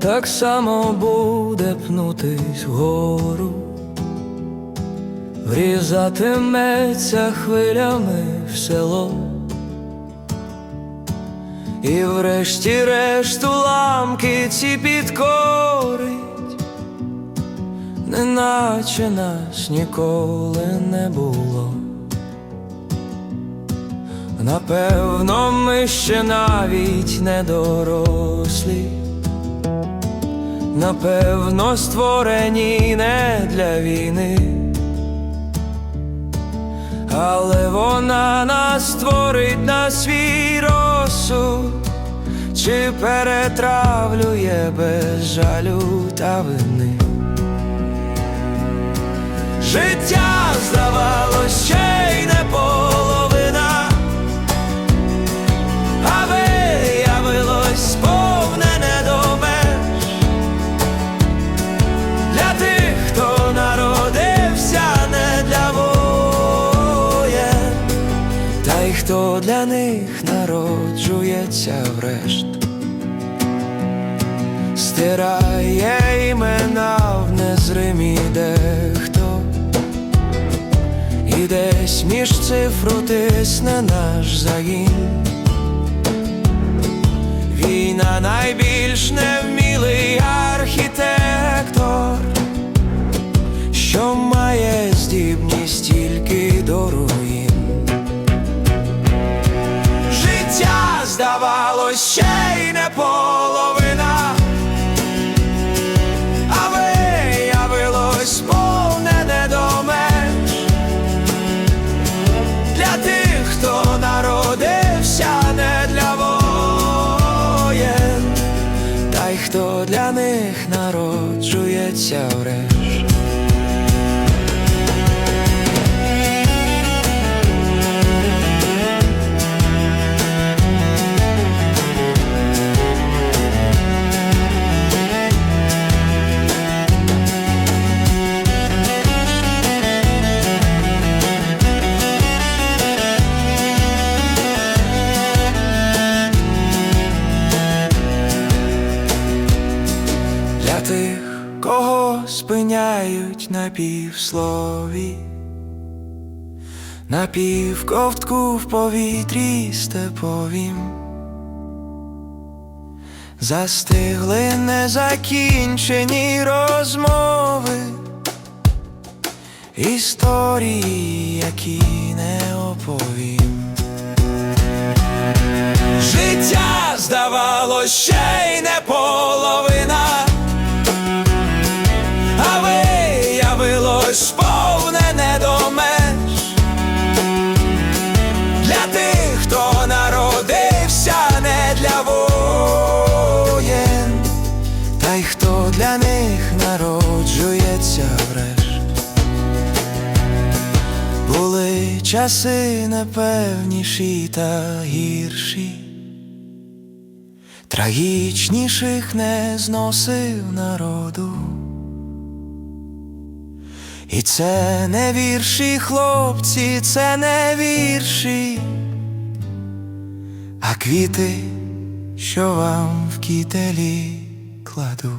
так само буде пнутись вгору, врізатиметься хвилями в село. І врешті-решт уламки ці підкорить, неначе нас ніколи не було. Напевно, ми ще навіть не дорослі, напевно, створені не для війни, але вона нас створить на свій розсуд, чи перетравлює без жалю та вини. Життя хто для них народжується врешт. Стирає імена в незримі дехто І десь між цифру тисне наш загін Війна найбільш невмілий ще й не половина, а виявилось повнене до для тих, хто народився не для воєн, та й хто для них народжується врешт. Спиняють на півслові, на півковтку в повітрі степовім, застигли незакінчені розмови, історії, які не оповім. Життя здавалось повнене до меж для тих, хто народився не для воєн, та й хто для них народжується врешт. Були часи непевніші та гірші, трагічніших не зносив народу. І це не вірші, хлопці, це не вірші, а квіти, що вам в кітелі кладу.